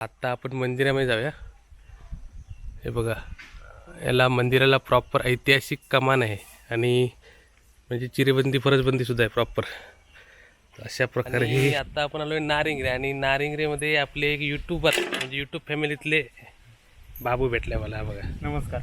आत्ता आपण मंदिरामध्ये जाऊया. हे बघा याला मंदिराला प्रॉपर ऐतिहासिक कमान आहे आणि म्हणजे चिरेबंदी फरसबंदी सुद्धा आहे प्रॉपर अशा प्रकारे हे आता आपण आलोय नारिंगरे आणि नारिंगरेमध्ये आपले एक युट्यूबर म्हणजे युट्यूब फॅमिलीतले बाबू भेटले मला बघा. नमस्कार.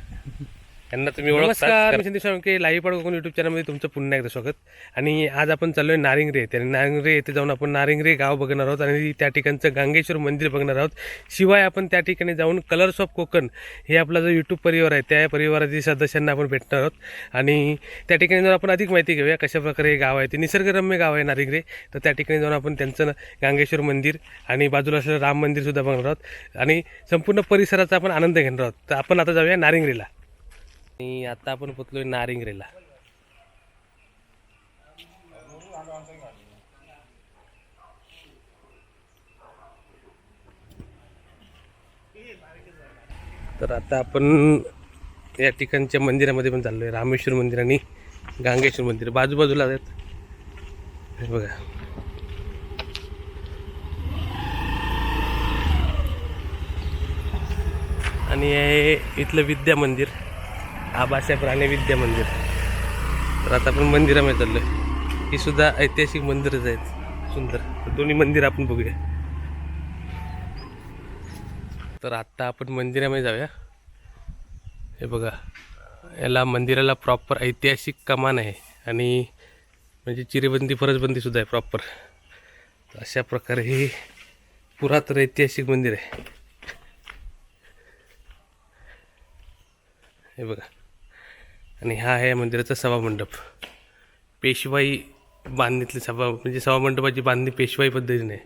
त्यांना तुम्ही नमस्कार मी संदीप साळुंके लाईव्ह पडकोन यूट्यूब चॅनलमध्ये तुमचं पुन्हा एकदा स्वागत. आणि आज आपण चाललोय नारिंगरे. येथे आणि नारिंगरे येथे जाऊन आपण नारिंगरे गाव बघणार आहोत आणि त्या ठिकाणचं गांगेश्वर मंदिर बघणार आहोत. शिवाय आपण त्या ठिकाणी जाऊन कलर्स ऑफ कोकण हे आपला जो यूट्यूब परिवार आहे त्या परिवारातील सदस्यांना आपण भेटणार आहोत. आणि त्या ठिकाणी जाऊन आपण अधिक माहिती घेऊया कशा प्रकारे हे गाव आहे. ते निसर्गरम्य गाव आहे नारिंगरे. तर त्या ठिकाणी जाऊन आपण त्यांचं गांगेश्वर मंदिर आणि बाजूला असलेलं राम मंदिर सुद्धा बघणार आहोत. आणि संपूर्ण परिसराचा आपण आनंद घेणार आहोत. तर आपण आता जाऊया नारिंगरेला. आणि आता आपण पोचलोय नारिंगरेला. तर आता आपण या ठिकाणच्या मंदिरामध्ये पण चाललोय रामेश्वर मंदिर आणि गांगेश्वर मंदिर. बाजूबाजूला आहेत. हे बघा. आणि हे इथलं विद्या मंदिर. आबासाहेब राणे विद्या मंदिर. तर आता आपण मंदिरामध्ये चाललो आहे ही सुद्धा ऐतिहासिक मंदिरच आहेत. सुंदर. तर दोन्ही मंदिर आपण बघूया. तर आत्ता आपण मंदिरामध्ये जाऊया. हे बघा. याला मंदिराला प्रॉपर ऐतिहासिक कमान आहे. आणि म्हणजे चिरेबंदी फरसबंदी सुद्धा आहे प्रॉपर अशा प्रकारे हे पुरातन ऐतिहासिक मंदिर आहे. हे बघा. आणि हा आहे मंदिराचा सभामंडप. पेशवाई बांधणीतली सभा म्हणजे सभामंडपाची बांधणी पेशवाई पद्धतीने.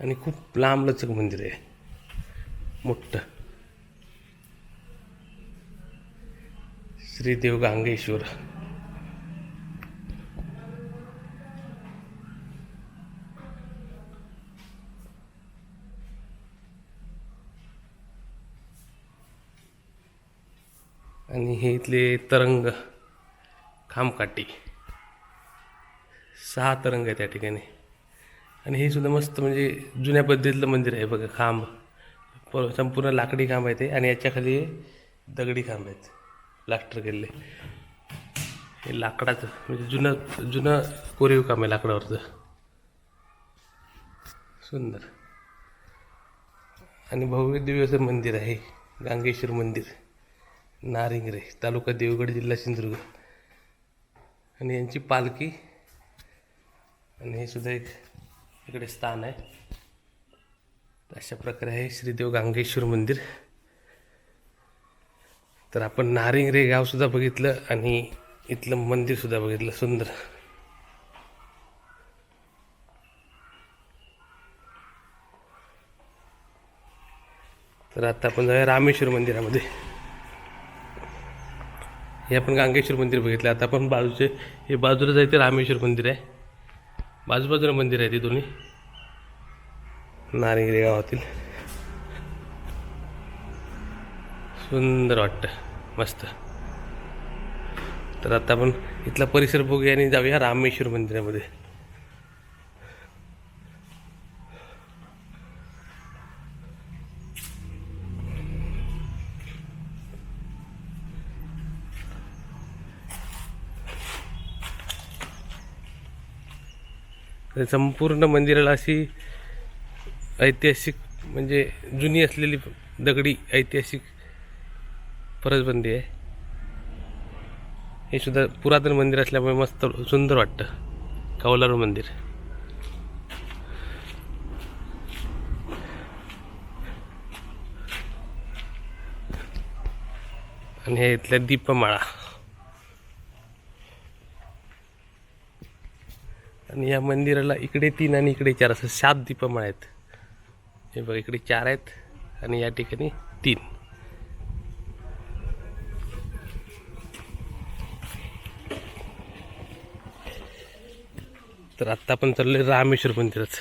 आणि खूप लांबलचक मंदिर आहे. मोठं. श्रीदेव गांगेश्वर. आणि हे इथले तरंग खामकाटी. सहा तरंग आहे त्या ठिकाणी. आणि हे सुद्धा मस्त म्हणजे जुन्या पद्धतीतलं मंदिर आहे बघा खांब. संपूर्ण लाकडी खांब आहे ते आणि याच्याखाली दगडी खांब आहेत. प्लास्टर केलेले हे लाकडाचं म्हणजे जुनं जुनं कोरीव काम आहे लाकडावरचं. सुंदर. आणि भव्य दिव्याचं मंदिर आहे गांगेश्वर मंदिर नारिंगरे तालुका देवगड जिल्हा सिंधुदुर्ग. आणि यांची पालखी आणि हे सुद्धा एक इकडे स्थान आहे. अशा प्रकारे आहे श्रीदेव गांगेश्वर मंदिर. तर आपण नारिंगरे गावसुद्धा बघितलं आणि इथलं मंदिरसुद्धा बघितलं. सुंदर. तर आता आपण जाऊया रामेश्वर मंदिरामध्ये. हे आपण गांगेश्वर मंदिर बघितलं. आता आपण बाजूचे हे बाजूला जायचं रामेश्वर मंदिर आहे. बाजूबाजूला मंदिर आहे ते दोन्ही. नारिंगरे गावातील. सुंदर वाटतं. मस्त. तर आता आपण इथला परिसर बघूया आणि जाऊया रामेश्वर मंदिरामध्ये. संपूर्ण मंदिराला अशी ऐतिहासिक म्हणजे जुनी असलेली दगडी ऐतिहासिक परसबंदी आहे. हे सुद्धा पुरातन मंदिर असल्यामुळे मस्त सुंदर वाटतं. कौलारू मंदिर. आणि हे इथल्या दीपमाळा. आणि या मंदिराला इकडे तीन आणि इकडे चार असं सात दीपमाळा आहेत. हे बघ इकडे चार आहेत आणि या ठिकाणी तीन. तर आत्ता आपण चाललोय रामेश्वर मंदिरात.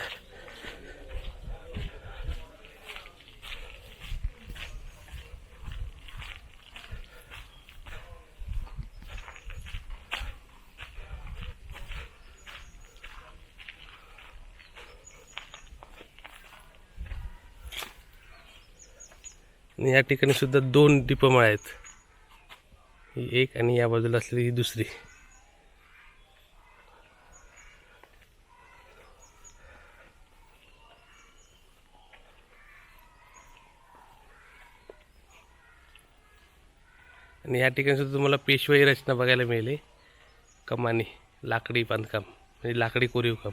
आणि या ठिकाणी सुद्धा दोन दीपमाळ आहेत. ही एक आणि या बाजूला असलेली ही दुसरी. आणि या ठिकाणी सुद्धा तुम्हाला पेशवाई रचना बघायला मिळेल. कमानी लाकडी बांधकाम म्हणजे लाकडी कोरीव काम.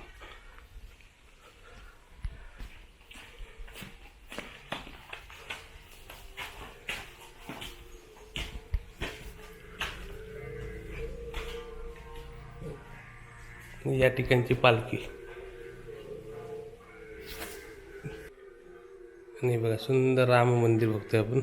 या ठिकाणची पालखी. आणि बघा सुंदर राम मंदिर बघतोय आपण.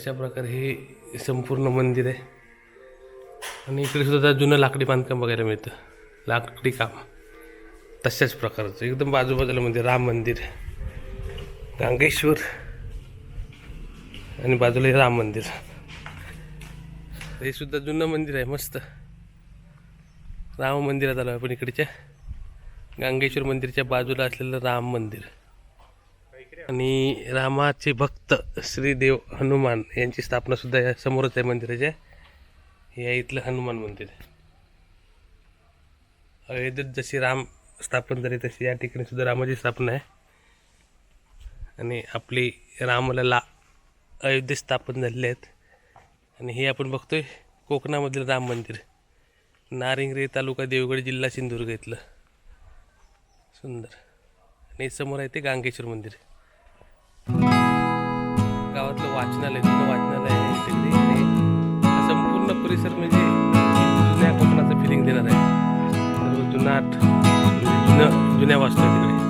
अशा प्रकारे हे संपूर्ण मंदिर आहे. आणि इकडे सुद्धा जुनं लाकडी बांधकाम बघायला मिळतं. लाकडी काम. तशाच प्रकारचं. एकदम बाजूबाजूला म्हणजे राम मंदिर. गांगेश्वर. आणि बाजूला हे राम मंदिर. हे सुद्धा जुनं मंदिर आहे. मस्त. राम मंदिरात आलो आपण इकडच्या. गांगेश्वर मंदिरच्या बाजूला असलेलं राम मंदिर. आणि रामाचे भक्त श्रीदेव हनुमान यांची स्थापना सुद्धा या समोरच आहे मंदिराच्या हे इथलं हनुमान मंदिर अयोध्येत जशी राम स्थापन झाली तशी या ठिकाणी सुद्धा रामाची स्थापना आहे. आणि आपली रामलला अयोध्येत स्थापन झालेले आहेत. आणि हे आपण बघतोय कोकणामधील राम मंदिर. नारिंगरे तालुका देवगड जिल्हा सिंधुदुर्ग इथलं. सुंदर. आणि समोर आहे ते गांगेश्वर मंदिर. गावातलं वाचनालय जुनं वाचनालय आहे. तिकडे हा संपूर्ण परिसर म्हणजे जुन्या कोकणाचं फिलिंग देणार आहे. जुनाट जुनं जुन्या वास्तू तिकडे.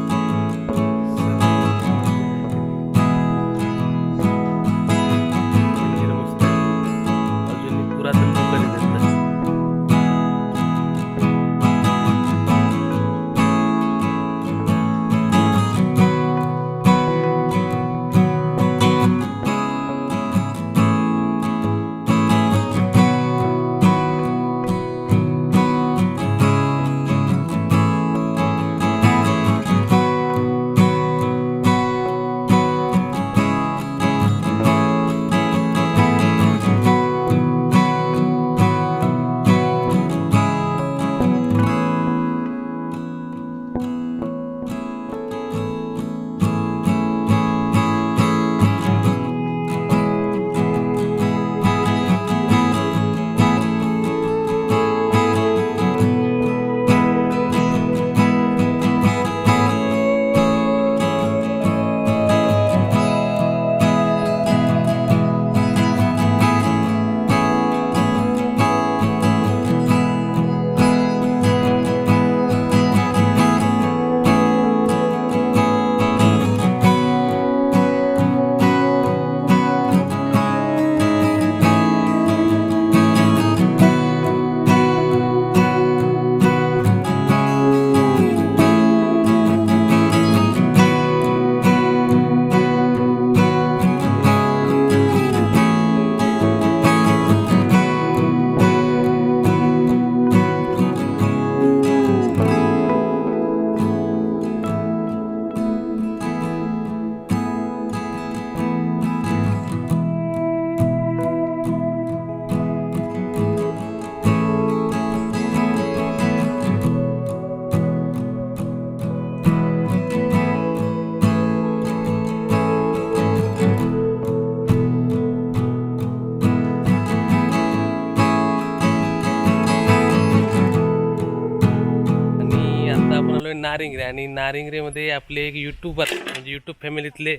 आलोय नारिंगरे आणि नारिंगरेमध्ये आपले एक युट्यूबर म्हणजे युट्यूब फॅमिलीतले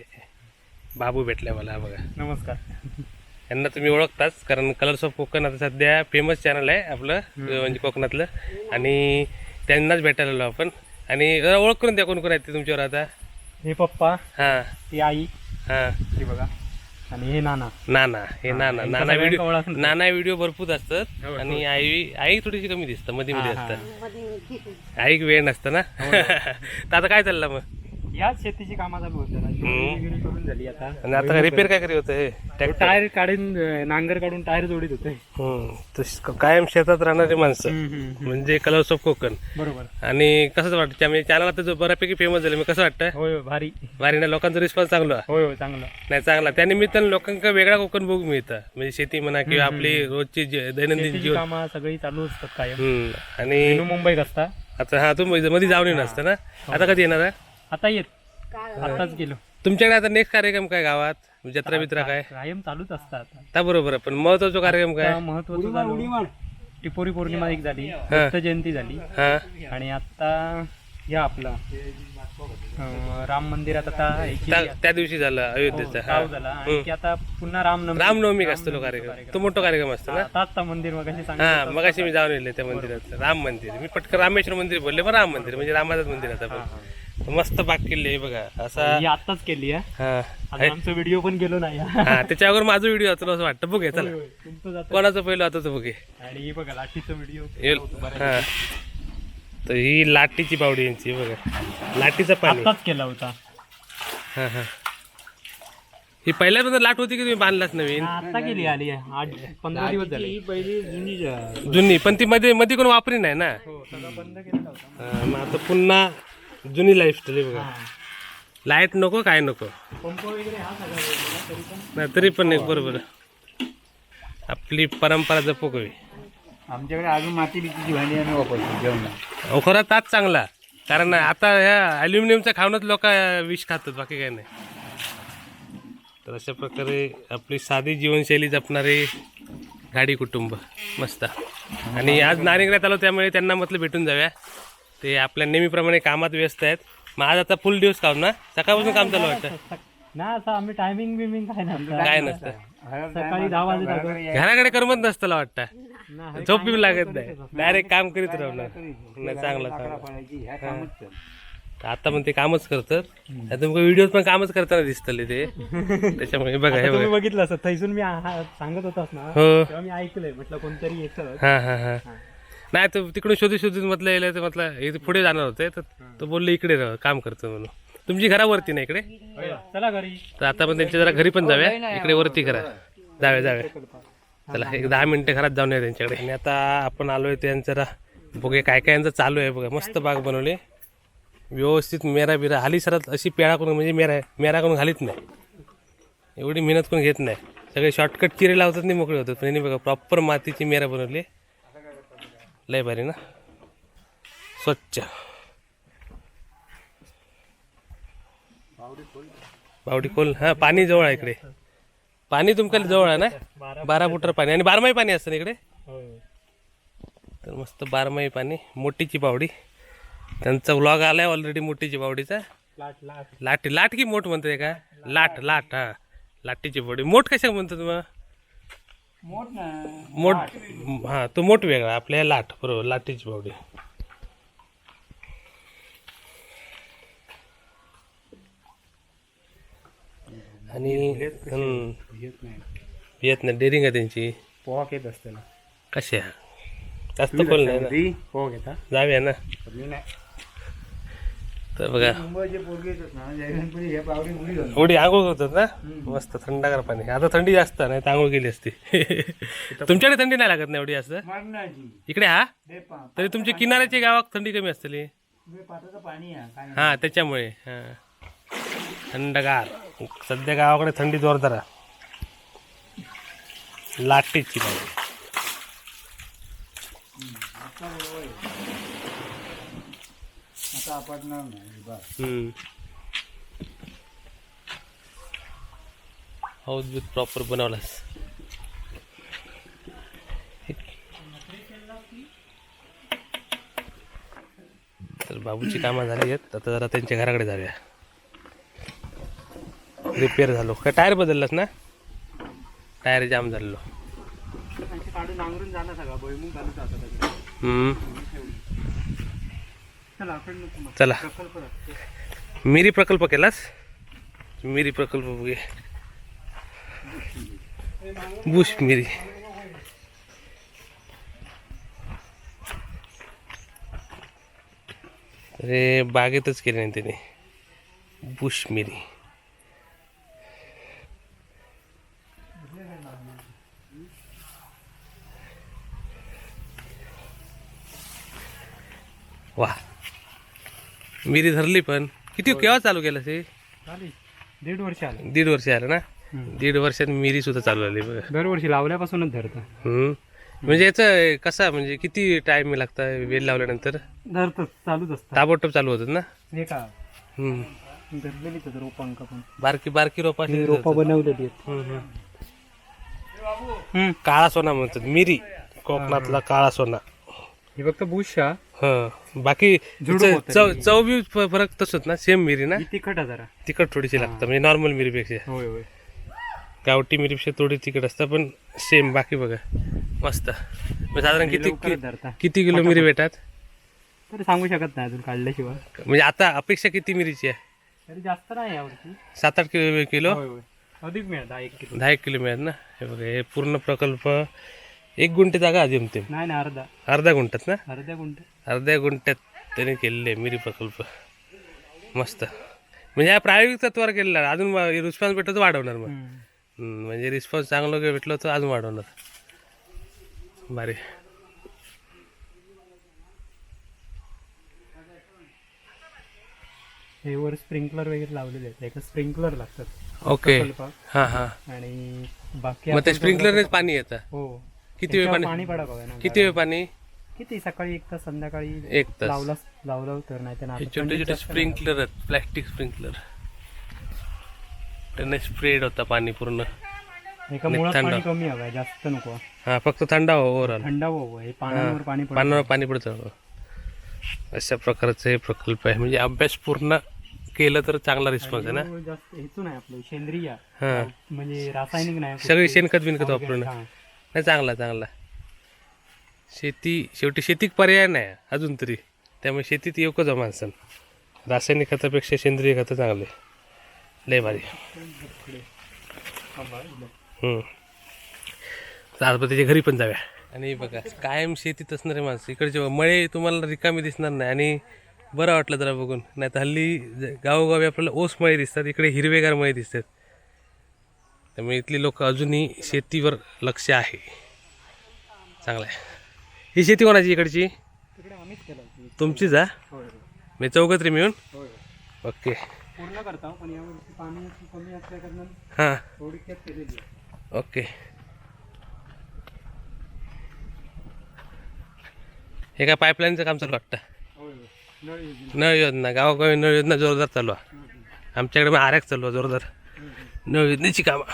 बाबू भेटले मला बघा. नमस्कार. यांना तुम्ही ओळखताच कारण कलर्स ऑफ कोकण आता सध्या फेमस चॅनल आहे आपलं म्हणजे कोकणातलं. आणि त्यांनाच भेटायला आलो आपण. आणि जरा ओळख करून द्या कोण कोण आहेत ते तुमच्यावर आता. हे पप्पा हां. ती आई हां. ती बघा. आणि हे नाना. नाना हे नाना. नाना व्हिडिओ. नाना व्हिडिओ भरपूर असतात हो, आणि आई आई थोडीशी कमी दिसतं मध्ये मध्ये हा, हा. असतं. आई वेळ नसतं ना. तर आता काय चाललं मग? याच शेतीची कामा चालू. करून झाली आता. आणि आता रिपेअर काय करी होतं? हे ट्रॅक्टर? टायर काढून अं, नांगर काढून टायर जोडीत होते. हम्म. तर कायम शेतात राहणारे माणसं. म्हणजे कलर्स ऑफ कोकण बरोबर. आणि कसं वाटतं? त्यामुळे चॅनल आता जो बऱ्यापैकी फेमस झाले मग कसं वाटतं? होय होय भारी. वारीने लोकांचा रिस्पॉन्स चांगला. आहे. होय होय चांगलं. नाही चांगला. त्यानिमित्तानं लोकांना वेगळा कोकण बघू मिळतं. म्हणजे शेती म्हणा किंवा आपली रोजची जे- दैनंदिन शेतीची जीवन. कामं सगळी चालू असतात कायम. हम्म. आणि मुंबईत असता आता हा तू मध्ये जाऊन येऊन असतं ना? आता कधी येणार आहे? आता येत. आताच गेलो. तुमच्याकडे आता नेक्स्ट कार्यक्रम काय गावात? जत्रा बित्रा काय? कायम चालूच असतात. त्या बरोबर पण महत्त्वाचा कार्यक्रम काय? महत्वाचं झालं. टिपोरी पौर्णिमा एक झाली दत्त जयंती झाली. हा. आणि आता या आपला अं, राम मंदिरात आता एकी- त्या- त्या दिवशी झालं अयोध्येचा. हा. गाव झाला. आणि की आता पुन्हा रामनवमी रामनवमी असतो तो कार्यक्रम? तो मोठा कार्यक्रम असतो ना? आता आता मंदिर मग हा मग मी जाऊन येले त्या मंदिरात. राम मंदिर. मी पटकन रामेश्वर मंदिर बोलले पण राम मंदिर म्हणजे रामाचंच मंदिर आता पण. मस्त बाग केली आहे बघा. असा ही आताच केली आहे. हा. आता आमचा व्हिडिओ पण गेलो नाही. हा त्याच्यावर माझा व्हिडिओ होतो असं वाटतं. बघे चला. तुमचं जात. कोणाचं पहिलं होतं तो बघे आणि हे बघा लाठीचा व्हिडिओ हा. तर ही लाटीची बावडी यांची बघा. लाटीचं पाणी. आताच केला होता. हा हा. ही पहिल्यापासून लाट होती की तुम्ही बांधलाच नवीन? आता केली आली आहे. आठ पंधरा दिवस झाले. पहिली जुनी जुनी पण ती मध्ये मध्ये कोण वापरी नाही ना? हो हा, मग आता पुन्हा जुनी लाईफस्टाईल बघा. लाइट नको काय नको. पंप वगैरे हा सगळा वेगळा, तरी पण. नाही तरी पण एक बरोबर. आपली परंपरा जपूक हवी. आमच्याकडे अजून माती बितीची भांडी आम्ही वापरतो जेवणात अहो, खरा ताच चांगला. कारण आता ह्या अल्युमिनियमचं खाऊनच लोक विष खातात बाकी काय नाही. तर अशा प्रकारे आपली साधी जीवनशैली जपणारे गाडी कुटुंब मस्त. आणि आज नारिंगऱ्यात आलो त्यामुळे त्यांना म्हटलं भेटून जाऊया. ते आपल्या नेहमीप्रमाणे कामात व्यस्त आहेत. मग आज आता फुल दिवस काम ना? सकाळपासून काम चालू वाटतं? ना असं आम्ही टायमिंग बिमिंग काय नसतं. काय नसतं. सकाळी दहा वाजे जातो. घराकडे करमत नसतं मला वाटतं झोप बी लागत नाही. डायरेक्ट काम करीत राहणार नाही चांगलं आता पण ते कामच करतात. आता मग व्हिडिओ पण कामच करताना दिसतले ते. त्याच्यामुळे बघा हे बघा. बघितलं असं थैसून मी सांगत होतास ना हो. मी ऐकलंय म्हटलं कोणतरी येतं. हा हा. हा. नाही तर तिकडून शोधून शोधून म्हटलं येलं तर म्हटलं हे पुढे जाणार होते तर तो बोलले इकडे राहा काम करतो म्हणून. तुमची घरावरती ना इकडे? चला घरी. तर आता पण त्यांच्या जरा घरी पण जाऊया. इकडे वरती करा. जाऊया जाऊया. चला एक दहा मिनिटं घरात जाऊन या त्यांच्याकडे. आणि आता आपण आलोय त्यांचं जरा बघूया काय काय यांचं चालू आहे. बघा मस्त बाग बनवली. व्यवस्थित मेरा बिरा. हाली सरत अशी पेळा करून म्हणजे मेरा मेरा करून घालीत नाही. एवढी मेहनत करून घेत नाही. सगळे शॉर्टकट चिरे लावतात नाही मोकळे होतात. पण यांनी बघा प्रॉपर मातीची मेरा बनवली. लय भारी ना? स्वच्छ. बावडी खोल. हा पाणी जवळ आहे इकडे. पाणी तुमच्या जवळ आहे ना? बारा फुटर पाणी. आणि बारमाही पाणी असतं ना इकडे? तर मस्त बारमाही पाणी. मोठीची बावडी. त्यांचा व्लॉग आलाय ऑलरेडी मोठीची बावडीचा. लाट लाट. की मोठ म्हणते का? लाट लाट हा. लाटीची बावडी. मोठ कशा म्हणतात मग मोठ हा तो मोठ वेगळा आपल्या लाट बरोबर लाटीची बावडी आणि येत नाही डेअरिंग आहे त्यांची. पोहाक येत असते ना. कशा जास्त खोल नाही ना? पोहा घेता. जाऊया ना तर बघा मुंबईचे पोरगे येतात ना जयगणपती हे पावडी मुली झाली एवढी आंघोळ करतात ना? मस्त थंडगार पाणी. आता थंडी जास्त नाही तर आंघोळ केली असती. तुमच्याकडे थंडी नाही लागत ना एवढी जास्त? इकडे हा? तरी तुमच्या किनाऱ्याच्या गावात थंडी कमी असतली. हा त्याच्यामुळे हा. थंडगार. सध्या गावाकडे थंडी जोरदार. लाटेची आता आपटणार नाही बस. हाऊस बीत प्रॉपर बनवलास. तर बाबूची कामं झाली आहेत. आता जरा त्यांच्या घराकडे जाऊया. रिपेअर झालो. काय टायर बदललास ना? टायर जाम झालेलो. त्यांचे काढून नांगरून झाला सगळा. भुईमुग घालून जातात त्याच्यात. हम्म. चला. मिरी प्रकल्प केलास? मिरी प्रकल्प बघे बुश मिरी. अरे बागेतच केले नाही त्याने बुश मिरी. वा. मिरी धरली पण. किती केव्हा चालू केलं ते. दीड वर्ष आलं. दीड वर्ष आलं ना? दीड वर्षात मिरी सुद्धा चालू झाली बघा दरवर्षी लावल्यापासूनच धरतं. हम्म. म्हणजे याचं कसा म्हणजे किती टाइम लागता वेल लावल्यानंतर? धरतं चालूच असतं. ताबडतोब चालू होतात ना? हे का? हम्म. धरलेलीच आहेत रोपांक पण. बारकी बारकी रोपा अशी रोपा बनवलेली आहेत. हम्म, हम्म. हम्म. काळा सोना म्हणतात. मिरी कोकणातला काळा सोना. हे फक्त बुशा. हा बाकी झुडूप च- होतं चव चव बी फ- फरक तसंच ना सेम मिरी ना? ही तिखट आहे जरा. तिखट थोडीशी लागतं म्हणजे नॉर्मल मिरीपेक्षा. होय होय. गावठी मिरीपेक्षा थोडी तिखट असतं पण सेम बाकी बघा. मस्त. मग साधारण किती लवकरच धरता. किती किलो मिरी भेटतात तरी सांगू शकत नाही अजून काढल्याशिवाय. म्हणजे आता अपेक्षा किती मिरीची आहे? तरी जास्त नाही सात आठ किलो किलो? होय होय. अधिक मिळत दहा एक किलो. दहा एक किलो मिळाल ना? हे बघा हे पूर्ण प्रकल्प एक गुंठे जागा जमते नाही ना अर्धा. अर्धा गुंठात ना? अर्ध्या गुंठ अर्ध्या गुंठ्यात त्याने केलेले आहे मिरी प्रकल्प. मस्त. म्हणजे हा प्रायोगिक तत्वावर केलेला. आहे. अजून रिस्पॉन्स भेटतो तर वाढवणार मग. हम्म, म्हणजे रिस्पॉन्स चांगलं भेटलं तर अजून वाढवणार. भारी. हे वर स्प्रिंकलर वगैरे लावलेले आहेत. एका स्प्रिंकलर लागतात. ओके प्रकल्पात. हां हां. आणि बाकी मग ते आपण स्प्रिंकलरनेच पाणी येतं हो. किती वेळ त्याच्यावर पाणी? पाणी पडा बघा ना किती वेळ पाणी? किती? सकाळी एक तास संध्याकाळी एक तास. लावला लावलं तर नाही तर हे छोटे छोटे. स्प्रिंकलर आहेत प्लॅस्टिक स्प्रिंकलर त्यांना स्प्रेड होता पाणी पूर्ण. एका मुळात थंड. पाणी कमी हवं जास्त नको. हा फक्त थंड हवा ओव्हरऑल थंड हवं हे पाण्यावर पाणी पडतं. पाण्यावर पाणी पडतं अशा प्रकारचं हे प्रकल्प आहे. म्हणजे अभ्यास पूर्ण केलं तर चांगला रिस्पॉन्स आहे ना? जास्त हेचून आहे आपलं सेंद्रिय. हा. म्हणजे रासायनिक नाही सगळी शेणखत बिनखत वापरून हा. नाही चांगला चांगला. शेती शेवटी शेतीक पर्याय नाही अजून तरी. त्यामुळे शेतीत येऊकच आहे माणसं रासायनिक खतापेक्षा सेंद्रिय खतं चांगले. लय भारी. हम्म. आज त्याच्या घरी पण जाऊया. आणि बघा कायम शेतीत असणारे माणसं. इकडचे मळे तुम्हाला रिकामी दिसणार नाही आणि बरं वाटलं जरा बघून. नाही तर हल्ली ज- गावोगावी आपल्याला ओस मळे दिसतात इकडे हिरवेगार मळे दिसतात. त्यामुळे इथली लोक अजूनही शेतीवर लक्ष आहे. चांगलं आहे. ही शेती कोणाची इकडची. तुमचीच हा? होय मी चौकत्री मिळून? होय ओके. पूर्ण करता पण यावर्षी पाणी कमी असल्या कारणाने हां थोडक्यात केलेली आहे. ओके. हे काय पाईपलाईनचं काम चालू वाटतं. नळ योजना. गावोगावी नळ योजना जोरदार चालू आहे. आमच्याकडे मग आर्याक चालू आहे जोरदार. नळ योजनेची कामं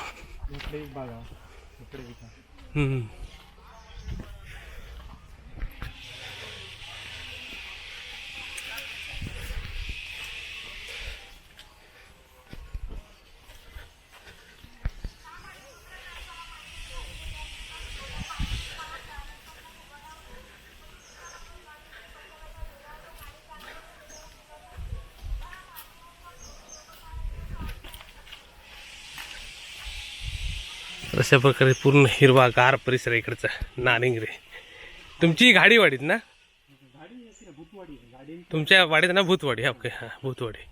अशा प्रकारे पूर्ण हिरवागार परिसर आहे इकडचा. नारिंगरे. तुमची गाडी वाडीत ना? तुमच्या वाडीत ना भूतवाडी? ओके हां भूतवाडी.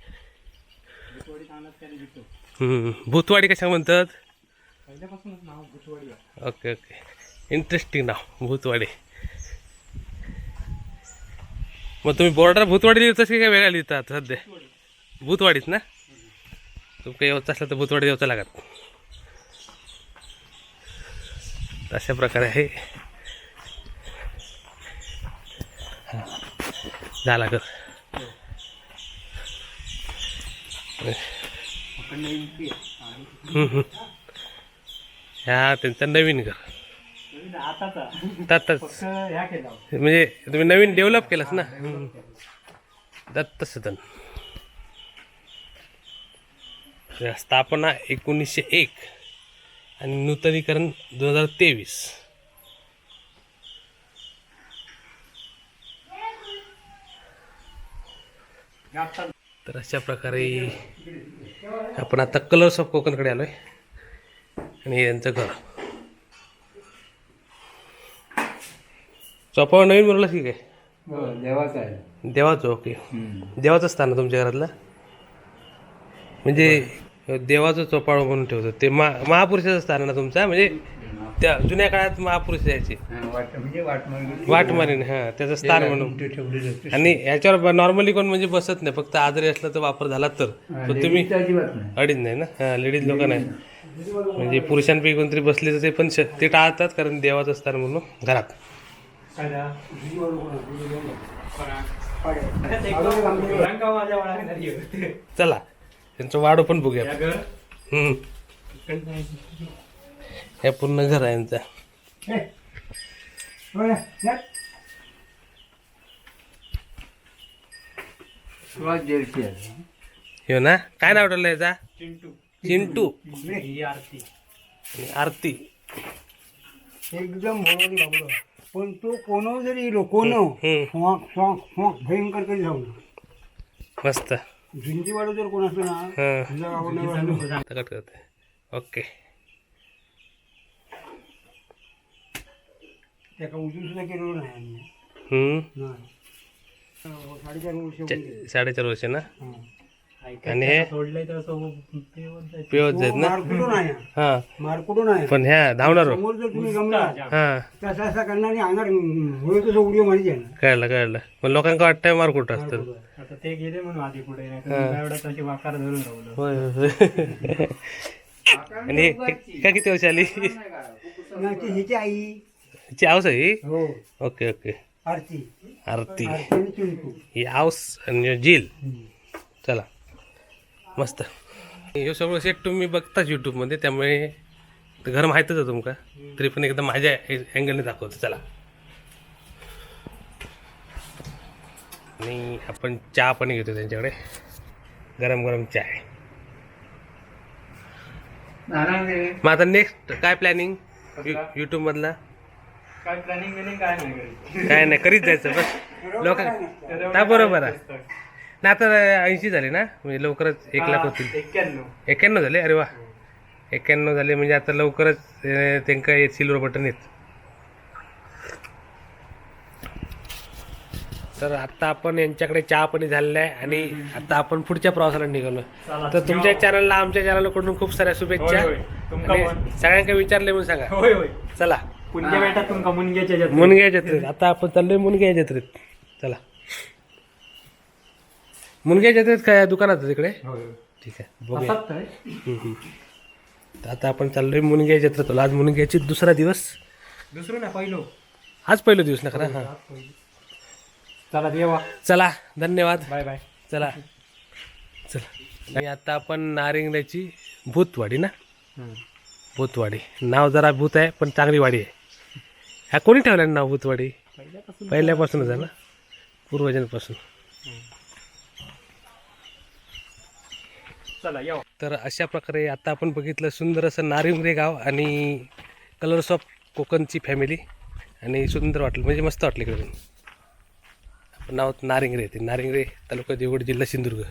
भूतवाडी कशा म्हणतात? ओके ओके इंटरेस्टिंग नाव भूतवाडी. मग तुम्ही बॉर्डर भूतवाडी लिहितास की काय वेगळ्या लिहितात सध्या? भूतवाडीत ना? तुमचं येवचं असलं तर भूतवाडी येवचं लागत अशा प्रकारे आहे. झाला कर हा त्यांचा नवीन घर दत्तच. म्हणजे तुम्ही नवीन डेव्हलप केलास ना? दत्त सदन स्थापना एकोणीसशे एक. आणि नूतनीकरण दोन हजार तेवीस. तर अशा प्रकारे आपण आता कलर्स ऑफ कोकणकडे आलोय. आणि हे यांचं घर. चोपावर नवीन बनवलं की काय? देवाचा आहे. देवाचं ओके देवाचं स्थान आहे तुमच्या घरातलं? म्हणजे देवाचं चोपाळ म्हणून ठेवतो ते मा महापुरुषाचं स्थान आहे ना तुमचा? म्हणजे त्या जुन्या काळात महापुरुष यायचे. म्हणजे वाटमारीने हां त्याचं स्थान म्हणून. आणि याच्यावर नॉर्मली कोण म्हणजे बसत नाही. फक्त आजारी असलं तर वापर झाला तर. पण तुम्ही अडीच नाही ना? हां लेडीज लोक नाही. म्हणजे पुरुषांपैकी कोणतरी बसले तर ते पण श- ते टाळतात कारण देवाचं स्थान म्हणून घरात. चला. त्यांचं वाडो पण बघूया. हम्म. हे पूर्ण घर आहे यांचं. हो. ना? काय नाव ठरलं याचा? चिंटू. चिंटू. ही आरती. आरती. एकदम बरोबर लागलो. पण तो कोण जरी येलो कोण हम्म. भयंकर कधी जाऊ मस्त. भिंतीवाडं जर कोण असलं ना हां. कट करते. ओके उजून सुद्धा केलेलो नाही साडेचार वर्ष साडेचार वर्ष ना. आणि हे सोडलंय तर असं पिवत जात ना? मारकुटून आहे हा. मारकुटून आहे पण ह्या धावणार. हो. समोर जर तुम्ही जमला हा. तसा असा करणार आणि अंगार होईल तसं उडी माहिती आहे ना? कळलं कळलं. पण लोकांना वाटतंय मार कुठं असतं? आता ते गेले म्हणून आधी पुढे. नाही तर मी एवढा तशी वाकार धरून राहिलो. होय होय आणि हे- का किती वर्ष आली? नाही, ती हिची आई. हिची आऊस आहे ही? हो. Okay okay. आरती. आरती. आरती आणि चिंटू. ही आऊस आणि झील चला. मस्त. हे सगळं सेट तुम्ही बघताच यूट्यूबमध्ये त्यामुळे घर माहीतच आहे तुमका. तरी पण एकदम माझ्या अँगलने दाखवतो चला. आणि आपण चहा पण घेतो त्यांच्याकडे. गरम गरम चाय नारायण मग आता नेक्स्ट काय प्लॅनिंग यूट्यूबमधला काय प्लॅनिंग काय नाही करीत जायचं बस. लोक बरोबर आहे. ना आता ऐंशी झाले ना? म्हणजे लवकरच एक लाख होतील. एक्क्याण्णव. एक्क्याण्णव झाले? अरे वा. एक्क्याण्णव झाले म्हणजे आता लवकरच अं, त्यांका हे सिल्वर बटन येत तर आता आपण यांच्याकडे चहा पाणी झालेलं आहे आणि आता आपण पुढच्या प्रवासाला निघालो. चला, तर तुमच्या चॅनलला आमच्या चॅनलकडून खूप साऱ्या शुभेच्छा. होय, होय. तुमका आणि पण. सगळ्यांना विचारले म्हणून सांगा. होय होय. चला. पुण्य बेटा तुमका मुनग्याच्या जत्रेत. मुनग्या जत्रेत. आता आपण चाललोय मुनग्या जत्रेत. चला. मुनग्या जत्रेत काय दुकानात तिकडे. ठीक आहे बघूया. तर. हम्म, हम्म. तर आता आपण चाललोय मुनग्या जत्रेत. आज मुनग्याची दुसरा दिवस. दुसरं ना पहिलो. आज पहिला दिवस ना खरा? हां. चला देवा. चला धन्यवाद. Bye bye. चला. चला. आणि आता आपण नारिंगल्याची भूतवाडी ना? भूतवाडी. नाव जरा भूत आहे पण चांगली वाडी आहे. ह्या कोणी ठेवलं नाव भूतवाडी? पहिल्यापासूनच आहे ना? पूर्वजांपासून. चला या तर अशा प्रकारे आता आपण बघितलं सुंदर असं नारिंगरे गाव आणि कलर्स ऑफ कोकणची फॅमिली आणि सुंदर वाटलं म्हणजे मस्त वाटलं इकडे. आपण नाव नारिंगरे ते नारिंगरे तालुका देवगड जिल्हा सिंधुदुर्ग.